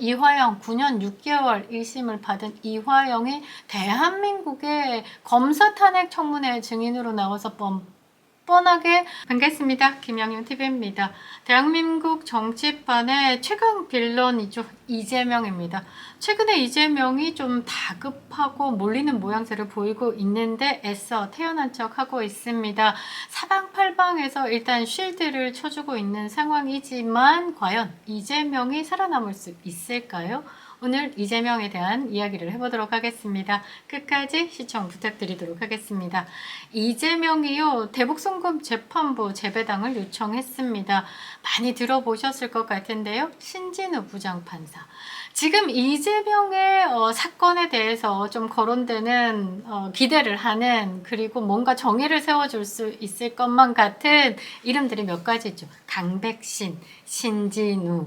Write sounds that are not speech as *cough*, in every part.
이화영 9년 6개월 1심을 받은 이화영이 대한민국의 검사 탄핵 청문회 증인으로 나와서 뻔 뻔하게 반갑습니다. 김영윤 TV입니다. 대한민국 정치판의 최강 빌런이죠. 이재명입니다. 최근에 이재명이 좀 다급하고 몰리는 모양새를 보이고 있는데 애써 태어난 척 하고 있습니다. 사방팔방에서 일단 쉴드를 쳐주고 있는 상황이지만 과연 이재명이 살아남을 수 있을까요? 오늘 이재명에 대한 이야기를 해보도록 하겠습니다. 끝까지 시청 부탁드리도록 하겠습니다. 이재명이요 대북송금 재판부 재배당을 요청했습니다. 많이 들어보셨을 것 같은데요. 신진우 부장판사. 지금 이재명의 어, 사건에 대해서 좀 거론되는 어, 기대를 하는 그리고 뭔가 정의를 세워줄 수 있을 것만 같은 이름들이 몇 가지죠. 강백신, 신진우.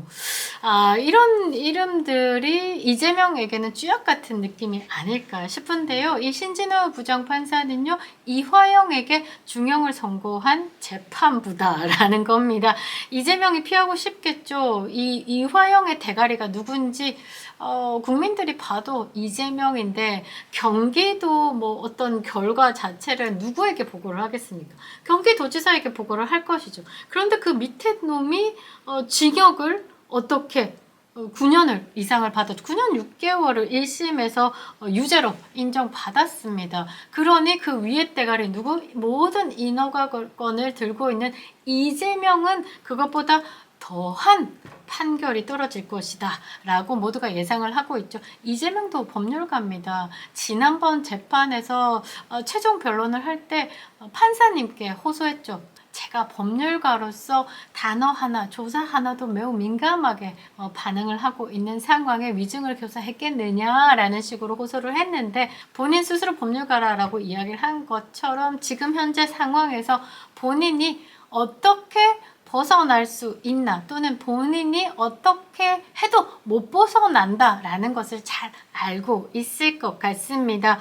아, 이런 이름들이 이재명에게는 쥐약 같은 느낌이 아닐까 싶은데요. 이 신진우 부장판사는요, 이화영에게 중형을 선고한 재판부다라는 겁니다. 이재명이 피하고 싶겠죠. 이 이화영의 대가리가 누군지 어, 국민들이 봐도 이재명인데 경기도 뭐 어떤 결과 자체를 누구에게 보고를 하겠습니까? 경기도지사에게 보고를 할 것이죠. 그런데 그 밑에 놈이 어, 징역을 어떻게 어, 9년을 이상을 받았죠. 9년 6개월을 1심에서 어, 유죄로 인정받았습니다. 그러니 그 위에 대가리 누구 모든 인허가권을 들고 있는 이재명은 그것보다 더한 판결이 떨어질 것이다 라고 모두가 예상을 하고 있죠. 이재명도 법률가입니다. 지난번 재판에서 어, 최종 변론을 할 때 판사님께 호소했죠. 제가 법률가로서 단어 하나, 조사 하나도 매우 민감하게 어, 반응을 하고 있는 상황에 위증을 교사했겠느냐라는 식으로 호소를 했는데 본인 스스로 법률가라고 이야기를 한 것처럼 지금 현재 상황에서 본인이 어떻게 벗어날 수 있나 또는 본인이 어떻게 해도 못 벗어난다라는 것을 잘 알고 있을 것 같습니다.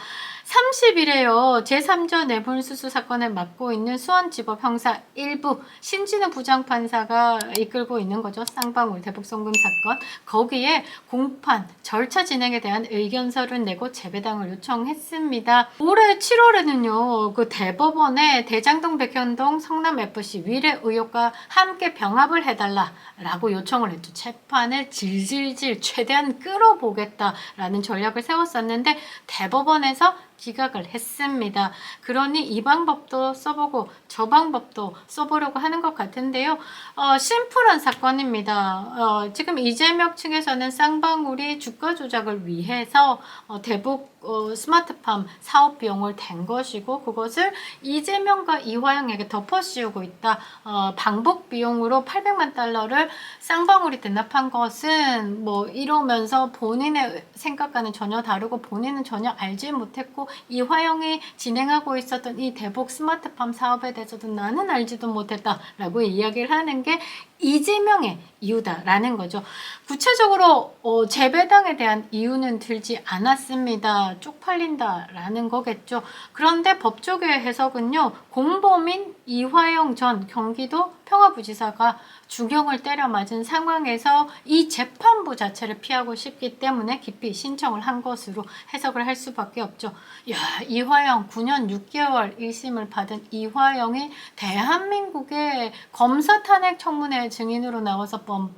30일에요. 제3조 뇌물수수 사건을 맡고 있는 수원지법 형사 1부 신진우 부장판사가 이끌고 있는 거죠. 쌍방울 대북송금 사건. 거기에 공판 절차 진행에 대한 의견서를 내고 재배당을 요청했습니다. 올해 7월에는요. 그 대법원에 대장동 백현동 성남FC 위례 의혹과 함께 병합을 해달라라고 요청을 했죠. 재판을 질질질 최대한 끌어보겠다라는 전략을 세웠었는데 대법원에서 기각을 했습니다. 그러니 이 방법도 써보고 저 방법도 써보려고 하는 것 같은데요. 어, 심플한 사건입니다. 어, 지금 이재명 측에서는 쌍방울이 주가 조작을 위해서 어, 대북 어, 스마트팜 사업 비용을 댄 것이고 그것을 이재명과 이화영에게 덮어 씌우고 있다. 어, 방북 비용으로 800만 달러를 쌍방울이 대납한 것은 뭐 이러면서 본인의 생각과는 전혀 다르고 본인은 전혀 알지 못했고 이 화영이 진행하고 있었던 이 대북 스마트팜 사업에 대해서도 나는 알지도 못했다라고 이야기를 하는 게 이재명의 이유다라는 거죠. 구체적으로 어, 재배당에 대한 이유는 들지 않았습니다. 쪽팔린다라는 거겠죠. 그런데 법조계의 해석은요. 공범인 이화영 전 경기도 평화부지사가 중형을 때려 맞은 상황에서 이 재판부 자체를 피하고 싶기 때문에 깊이 신청을 한 것으로 해석을 할 수밖에 없죠. 야, 이화영 9년 6개월 1심을 받은 이화영이 대한민국의 검사 탄핵 청문회 증인으로 나와서 뻔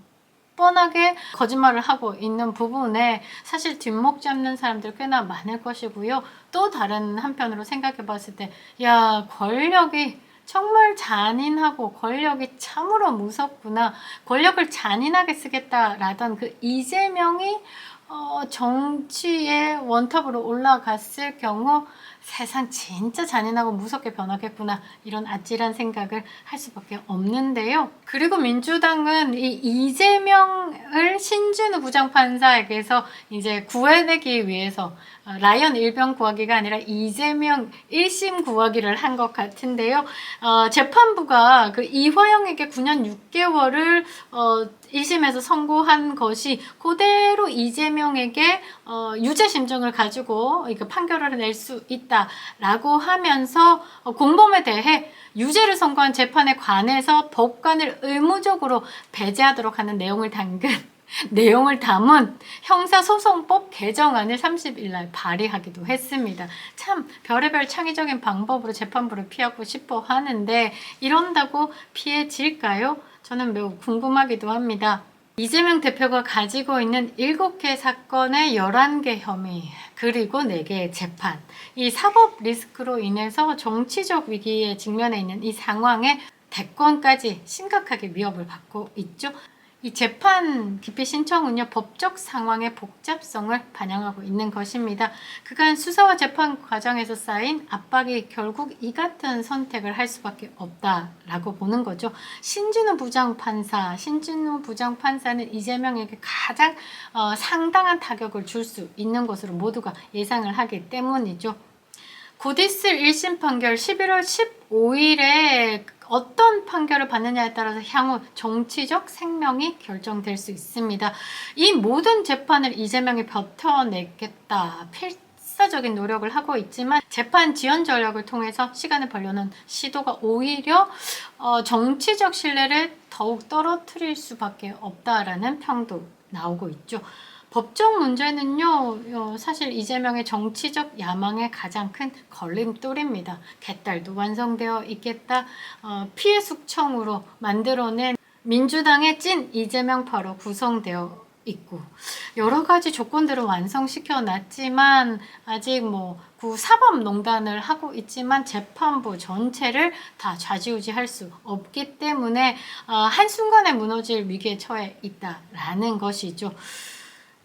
뻔하게 거짓말을 하고 있는 부분에 사실 뒷목 잡는 사람들 꽤나 많을 것이고요. 또 다른 한편으로 생각해 봤을 때, 야, 권력이 정말 잔인하고 권력이 참으로 무섭구나. 권력을 잔인하게 쓰겠다라던 그 이재명이 어, 정치의 원탑으로 올라갔을 경우 세상 진짜 잔인하고 무섭게 변하겠구나 이런 아찔한 생각을 할 수밖에 없는데요. 그리고 민주당은 이 이재명을 신진우 부장판사에게서 이제 구해내기 위해서 어, 라이언 일병 구하기가 아니라 이재명 1심 구하기를 한 것 같은데요. 어, 재판부가 그 이화영에게 9년 6개월을 어, 1심에서 선고한 것이 그대로 이재명에게 어, 유죄 심정을 가지고 이거 판결을 낼 수 있다라고 하면서 어, 공범에 대해 유죄를 선고한 재판에 관해서 법관을 의무적으로 배제하도록 하는 내용을 담근 *laughs* 내용을 담은 형사소송법 개정안을 30일 날 발의하기도 했습니다. 참 별의별 창의적인 방법으로 재판부를 피하고 싶어 하는데 이런다고 피해질까요? 저는 매우 궁금하기도 합니다. 이재명 대표가 가지고 있는 7개 사건의 11개 혐의, 그리고 4개의 재판. 이 사법 리스크로 인해서 정치적 위기에 직면해 있는 이 상황에 대권까지 심각하게 위협을 받고 있죠. 이 재판 기피 신청은요, 법적 상황의 복잡성을 반영하고 있는 것입니다. 그간 수사와 재판 과정에서 쌓인 압박이 결국 이 같은 선택을 할 수밖에 없다라고 보는 거죠. 신진우 부장판사, 신진우 부장판사는 이재명에게 가장 어, 상당한 타격을 줄 수 있는 것으로 모두가 예상을 하기 때문이죠. 곧 있을 1심 판결 11월 15일에 어떤 판결을 받느냐에 따라서 향후 정치적 생명이 결정될 수 있습니다. 이 모든 재판을 이재명이 버텨내겠다. 필사적인 노력을 하고 있지만 재판 지연 전략을 통해서 시간을 벌려는 시도가 오히려 어, 정치적 신뢰를 더욱 떨어뜨릴 수밖에 없다라는 평도 나오고 있죠. 법적 문제는요, 어, 사실 이재명의 정치적 야망의 가장 큰 걸림돌입니다. 개딸도 완성되어 있겠다. 어, 피해 숙청으로 만들어낸 민주당의 찐 이재명파로 구성되어 있고 여러 가지 조건들을 완성시켜 놨지만 아직 뭐구 사법농단을 하고 있지만 재판부 전체를 다 좌지우지할 수 없기 때문에 어, 한순간에 무너질 위기에 처해 있다라는 것이죠.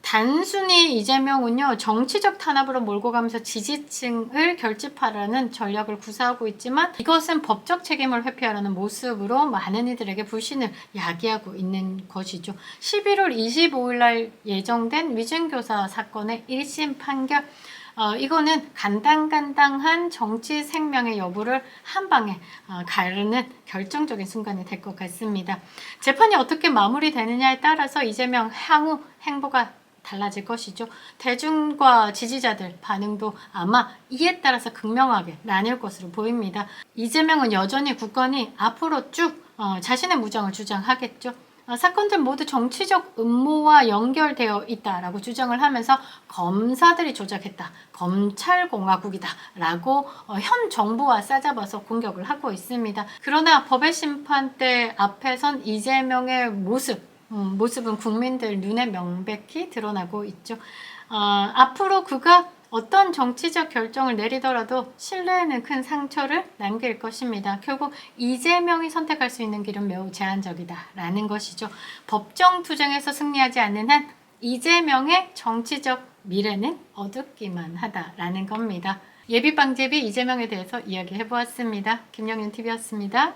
단순히 이재명은요 정치적 탄압으로 몰고 가면서 지지층을 결집하려는 전략을 구사하고 있지만 이것은 법적 책임을 회피하려는 모습으로 많은 이들에게 불신을 야기하고 있는 것이죠. 11월 25일 날 예정된 위증교사 사건의 1심 판결 어, 이거는 간당간당한 정치 생명의 여부를 한 방에 어, 가르는 결정적인 순간이 될 것 같습니다. 재판이 어떻게 마무리되느냐에 따라서 이재명 향후 행보가 달라질 것이죠. 대중과 지지자들 반응도 아마 이에 따라서 극명하게 나뉠 것으로 보입니다. 이재명은 여전히 굳건히 앞으로 쭉 어, 자신의 무장을 주장하겠죠. 어, 사건들 모두 정치적 음모와 연결되어 있다라고 주장을 하면서 검사들이 조작했다. 검찰공화국이다라고 어, 현 정부와 싸잡아서 공격을 하고 있습니다. 그러나 법의 심판대 앞에선 이재명의 모습 음, 모습은 국민들 눈에 명백히 드러나고 있죠. 어, 앞으로 그가 어떤 정치적 결정을 내리더라도 신뢰에는 큰 상처를 남길 것입니다. 결국 이재명이 선택할 수 있는 길은 매우 제한적이다라는 것이죠. 법정 투쟁에서 승리하지 않는 한 이재명의 정치적 미래는 어둡기만 하다라는 겁니다. 예비방제비 이재명에 대해서 이야기해 보았습니다. 김영윤 TV였습니다.